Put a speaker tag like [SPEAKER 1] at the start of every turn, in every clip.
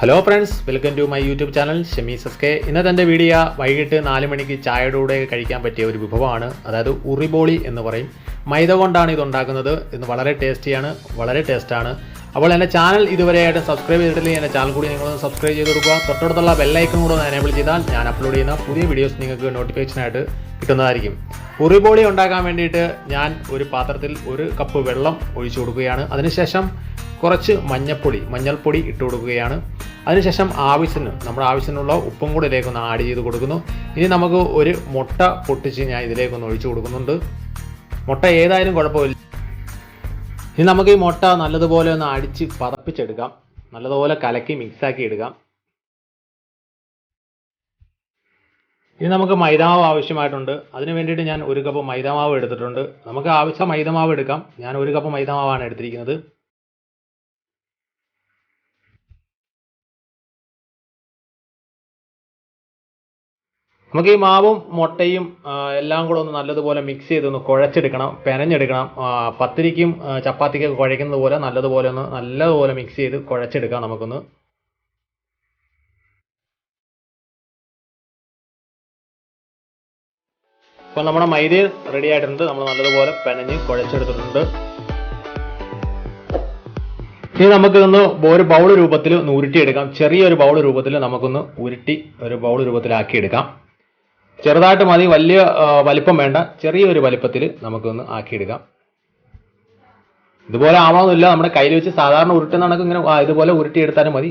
[SPEAKER 1] Hello friends welcome to my YouTube channel Shamees S K ഇന്നത്തെ എന്റെ video വൈകിട്ട് നാല് മണിക്ക് ചായയുടെ കൂടെ കഴിക്കാൻ പറ്റിയ ഒരു വിഭവമാണ്. അതായത് ഉറിബോളി എന്ന് പറയും. മൈദ കൊണ്ടാണ് ഇത് ഉണ്ടാക്കുന്നത്. ഇന്ന് വളരെ ടേസ്റ്റിയാണ് വളരെ ടേസ്റ്റാണ് അപ്പോൾ എന്റെ ചാനൽ ഇതുവരെയായിട്ട് സബ്സ്ക്രൈബ് ചെയ്തിട്ടില്ലെങ്കിൽ എന്റെ ചാനൽ കൂടി നിങ്ങളൊന്ന് സബ്സ്ക്രൈബ് ചെയ്ത് കൊടുക്കുക. തൊട്ടടുത്തുള്ള ബെല്ലൈക്കൺ കൂടെ ഒന്ന് എനേബിൾ ചെയ്താൽ ഞാൻ അപ്ലോഡ് ചെയ്യുന്ന പുതിയ വീഡിയോസ് നിങ്ങൾക്ക് നോട്ടിഫിക്കേഷനായിട്ട് കിട്ടുന്നതായിരിക്കും. ഉറിബോളി ഉണ്ടാക്കാൻ വേണ്ടിയിട്ട് ഞാൻ ഒരു പാത്രത്തിൽ ഒരു കപ്പ് വെള്ളം ഒഴിച്ചു കൊടുക്കുകയാണ്. അതിനുശേഷം കുറച്ച് മഞ്ഞൾപ്പൊടി മഞ്ഞൾപ്പൊടി ഇട്ട് കൊടുക്കുകയാണ്. അതിനുശേഷം ആവശ്യത്തിന് നമ്മുടെ ആവശ്യത്തിനുള്ള ഉപ്പും കൂടി ഇതിലേക്കൊന്ന് ആഡ് ചെയ്ത് കൊടുക്കുന്നു. ഇനി നമുക്ക് ഒരു മുട്ട പൊട്ടിച്ച് ഞാൻ ഇതിലേക്കൊന്ന് ഒഴിച്ചു കൊടുക്കുന്നുണ്ട്. മുട്ട ഏതായാലും കുഴപ്പമില്ല. ഇനി നമുക്ക് ഈ മുട്ട നല്ലതുപോലെ ഒന്ന് അടിച്ച് പതപ്പിച്ചെടുക്കാം. നല്ലതുപോലെ കലക്കി മിക്സാക്കി എടുക്കാം. ഇനി നമുക്ക് മൈദാമാവ് ആവശ്യമായിട്ടുണ്ട്. അതിന് വേണ്ടിയിട്ട് ഞാൻ ഒരു കപ്പ് മൈദാമാവ് എടുത്തിട്ടുണ്ട്. നമുക്ക് ആവശ്യം മൈദാമാവ് എടുക്കാം. ഞാൻ ഒരു കപ്പ് മൈദാമാവാണ് എടുത്തിരിക്കുന്നത്. നമുക്ക് ഈ മാവും മുട്ടയും എല്ലാം കൂടെ ഒന്ന് നല്ലതുപോലെ മിക്സ് ചെയ്തൊന്ന് കുഴച്ചെടുക്കണം പെനഞ്ഞെടുക്കണം പത്തിരിക്കും ചപ്പാത്തിക്കും ചപ്പാത്തിക്കൊക്കെ കുഴയ്ക്കുന്നത് പോലെ നല്ലതുപോലെ ഒന്ന് നല്ലതുപോലെ മിക്സ് ചെയ്ത് കുഴച്ചെടുക്കാം നമുക്കൊന്ന്. അപ്പോൾ നമ്മുടെ മൈദ റെഡി ആയിട്ടുണ്ട്. നമ്മൾ നല്ലതുപോലെ പെനഞ്ഞ് കുഴച്ചെടുത്തിട്ടുണ്ട്. ഇനി നമുക്കിതൊന്ന് ഒരു ബൗൾ രൂപത്തിൽ ഒന്ന് ഉരുട്ടിയെടുക്കാം. ചെറിയൊരു ബൗൾ രൂപത്തിൽ നമുക്കൊന്ന് ഉരുട്ടി ഒരു ബൗൾ രൂപത്തിലാക്കി എടുക്കാം ചെറുതായിട്ട് മതി വലിയ വലിപ്പം വേണ്ട. ചെറിയൊരു വലിപ്പത്തിൽ നമുക്കൊന്ന് ആക്കിയെടുക്കാം. ഇതുപോലെ ആവാമെന്നില്ല നമ്മുടെ കയ്യിൽ വെച്ച് സാധാരണ ഉരുട്ടുന്ന കണക്ക് ഇങ്ങനെ ഇതുപോലെ ഉരുട്ടിയെടുത്താലും മതി.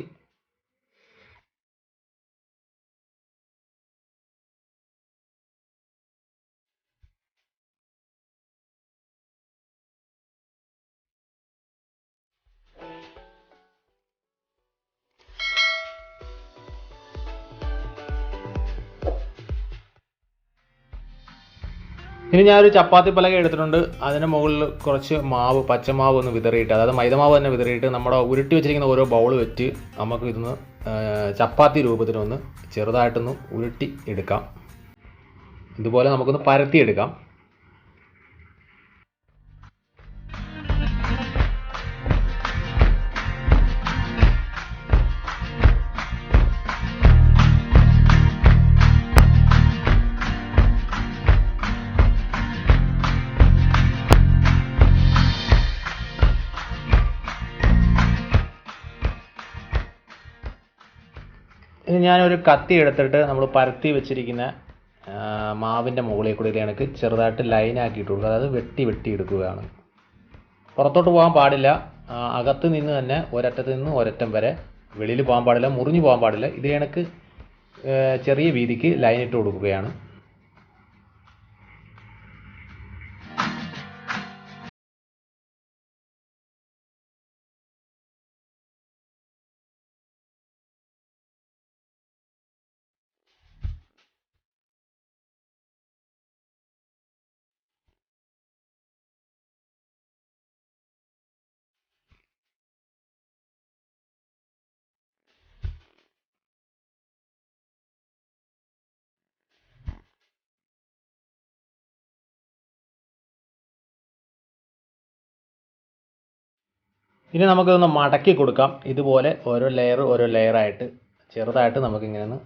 [SPEAKER 1] ഇനി ഞാനൊരു ചപ്പാത്തി പലക എടുത്തിട്ടുണ്ട്. അതിന്റെ മുകളിൽ കുറച്ച് മാവ് പച്ചമാവ് ഒന്ന് വിതറിയിട്ട് അതായത് മൈദമാവ് തന്നെ വിതറിയിട്ട് നമ്മുടെ ഉരുട്ടി വെച്ചിരിക്കുന്ന ഓരോ ബൗൾ വെച്ച് നമുക്ക് ഇതൊന്ന് ചപ്പാത്തി രൂപത്തിലൊന്ന് ചെറുതായിട്ടൊന്ന് ഉരുട്ടി എടുക്കാം. ഇതുപോലെ നമുക്കൊന്ന് പരത്തി ഞാനൊരു കത്തി എടുത്തിട്ട് നമ്മൾ പരത്തി വെച്ചിരിക്കുന്ന മാവിന്റെ മുകളിൽ കൂടി കണക്ക് ചെറുതായിട്ട് ലൈൻ ആക്കിയിട്ട് കൊടുക്കുക അതായത് വെട്ടി വെട്ടി എടുക്കുകയാണ്. പുറത്തോട്ട് പോകാൻ പാടില്ല. അകത്ത് നിന്ന് തന്നെ ഒരറ്റത്ത് നിന്ന് ഒരറ്റം വരെ വെളിയിൽ പോകാൻ പാടില്ല മുറിഞ്ഞു പോകാൻ പാടില്ല. ഇത് കണക്ക് ചെറിയ വീതിക്ക് ലൈൻ ഇട്ട് കൊടുക്കുകയാണ്. ഇനി നമുക്കിതൊന്ന് മടക്കി കൊടുക്കാം. ഇതുപോലെ ഓരോ ലെയർ ഓരോ ലെയറായിട്ട് ചെറുതായിട്ട് നമുക്കിങ്ങനെ ഒന്ന്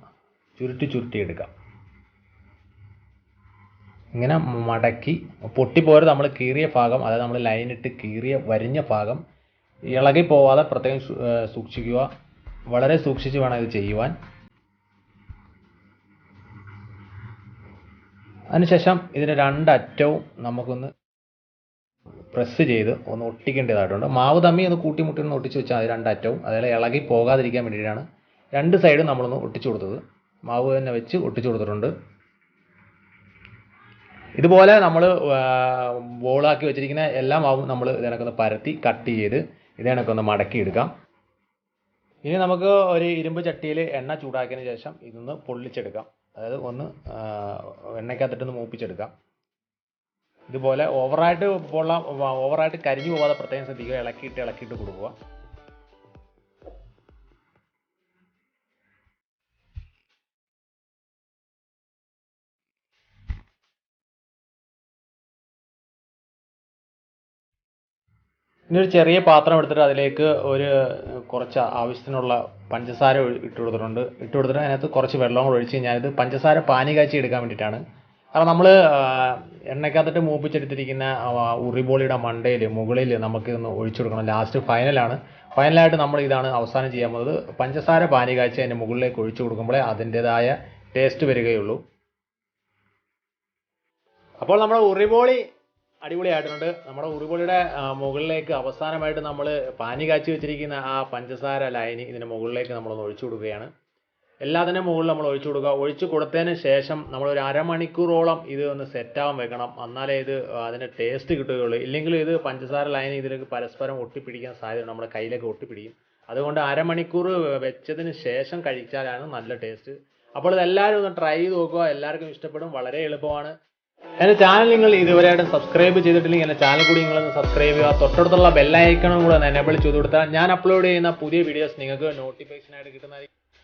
[SPEAKER 1] ചുരുട്ടി ചുരുട്ടി എടുക്കാം. ഇങ്ങനെ മടക്കി പൊട്ടിപ്പോരെ നമ്മൾ കീറിയ ഭാഗം അതായത് നമ്മൾ ലൈനിട്ട് കീറിയ വരിഞ്ഞ ഭാഗം ഇളകി പോവാതെ പ്രത്യേകം സൂക്ഷിക്കുക. വളരെ സൂക്ഷിച്ച് വേണം ഇത് ചെയ്യുവാൻ. അതിനുശേഷം ഇതിന്റെ രണ്ടറ്റവും നമുക്കൊന്ന് പ്രസ് ചെയ്ത് ഒന്ന് ഒട്ടിക്കേണ്ടതായിട്ടുണ്ട്. മാവ് തമ്മി ഒന്ന് കൂട്ടിമുട്ടി ഒന്ന് ഒട്ടിച്ച് വെച്ചാൽ മതി രണ്ടറ്റവും. അതേപോലെ ഇളകി പോകാതിരിക്കാൻ വേണ്ടിയിട്ടാണ് രണ്ട് സൈഡും നമ്മളൊന്ന് ഒട്ടിച്ചു കൊടുത്തത്. മാവ് തന്നെ വെച്ച് ഒട്ടിച്ചു കൊടുത്തിട്ടുണ്ട്. ഇതുപോലെ നമ്മൾ ബോളാക്കി വെച്ചിരിക്കുന്ന എല്ലാ മാവും നമ്മൾ ഇതിനൊക്കെ പരത്തി കട്ട് ചെയ്ത് ഇതിനൊക്കെ ഒന്ന് മടക്കി എടുക്കാം ഇനി നമുക്ക് ഒരു ഇരുമ്പ് ചട്ടിയിൽ എണ്ണ ചൂടാക്കിയതിന് ശേഷം ഇതൊന്ന് പൊള്ളിച്ചെടുക്കാം. അതായത് ഒന്ന് എണ്ണയ്ക്കകത്തിട്ടൊന്ന് മൂപ്പിച്ചെടുക്കാം. ഇതുപോലെ ഓവറായിട്ട് പോള ഓവറായിട്ട് കരിഞ്ഞു പോകാതെ പ്രത്യേകം ശ്രദ്ധിക്കുക. ഇളക്കിയിട്ട് ഇളക്കിയിട്ട് കൊടുക്കുക. ഇനി ഒരു ചെറിയ പാത്രം എടുത്തിട്ട് അതിലേക്ക് ഒരു കുറച്ച് ആവശ്യത്തിനുള്ള പഞ്ചസാര ഇട്ട് കൊടുത്തിട്ടുണ്ട്. ഇട്ട് കൊടുത്തിട്ട് അതിനകത്ത് കുറച്ച് വെള്ളം കൂടെ ഒഴിച്ച് ഞാനിത് പഞ്ചസാര പാനി കാച്ചി എടുക്കാൻ വേണ്ടിയിട്ടാണ്. കാരണം നമ്മൾ എണ്ണയ്ക്കകത്തിട്ട് മൂപ്പിച്ചെടുത്തിരിക്കുന്ന ഉറിബോളിയുടെ മണ്ടയിൽ മുകളിൽ നമുക്ക് ഇന്ന് ഒഴിച്ചു കൊടുക്കണം. ലാസ്റ്റ് ഫൈനലാണ് ഫൈനലായിട്ട് നമ്മൾ ഇതാണ് അവസാനം ചെയ്യാൻ പോകുന്നത്. പഞ്ചസാര പാനി കാഴ്ച അതിന്റെ മുകളിലേക്ക് ഒഴിച്ചു കൊടുക്കുമ്പോഴേ അതിന്റെതായ ടേസ്റ്റ് വരികയുള്ളൂ. അപ്പോൾ നമ്മുടെ ഉറിബോളി അടിപൊളിയായിട്ടുണ്ട്. നമ്മുടെ ഉറിബോളിയുടെ മുകളിലേക്ക് അവസാനമായിട്ട് നമ്മൾ പാനി കാച്ചി വെച്ചിരിക്കുന്ന ആ പഞ്ചസാര ലൈനി ഇതിന് മുകളിലേക്ക് നമ്മളൊന്ന് ഒഴിച്ചു കൊടുക്കുകയാണ്. എല്ലാത്തിനും മുകളിൽ നമ്മൾ ഒഴിച്ചു കൊടുക്കുക. ഒഴിച്ചു കൊടുത്തതിന് ശേഷം നമ്മൾ ഒരു അരമണിക്കൂറോളം ഇത് ഒന്ന് സെറ്റാവാൻ വെക്കണം. എന്നാലേ ഇത് അതിന്റെ ടേസ്റ്റ് കിട്ടുകയുള്ളൂ. ഇല്ലെങ്കിൽ ഇത് പഞ്ചസാര ലൈൻ ഇതിലേക്ക് പരസ്പരം ഒട്ടിപ്പിടിക്കാൻ സാധ്യതയുണ്ട്. നമ്മുടെ കയ്യിലേക്ക് ഒട്ടിപ്പിടിക്കും. അതുകൊണ്ട് അരമണിക്കൂർ വെച്ചതിന് ശേഷം കഴിച്ചാലാണ് നല്ല ടേസ്റ്റ് അപ്പോൾ ഇതെല്ലാവരും ഒന്ന് ട്രൈ ചെയ്ത് നോക്കുക. എല്ലാവർക്കും ഇഷ്ടപ്പെടും. വളരെ എളുപ്പമാണ്. എന്റെ ചാനൽ നിങ്ങൾ ഇതുവരെയായിട്ടും സബ്സ്ക്രൈബ് ചെയ്തിട്ടില്ലെങ്കിൽ എന്റെ ചാനൽ കൂടി നിങ്ങളൊന്ന് സബ്സ്ക്രൈബ് ചെയ്യുക. തൊട്ടടുത്തുള്ള ബെല്ലൈക്കണും കൂടെ ഒന്ന് എനേബിൾ ചെയ്ത് കൊടുത്താൽ ഞാൻ അപ്ലോഡ് ചെയ്യുന്ന പുതിയ വീഡിയോസ് നിങ്ങൾക്ക് നോട്ടിഫിക്കേഷൻ ആയിട്ട് കിട്ടുന്നതായിരിക്കും.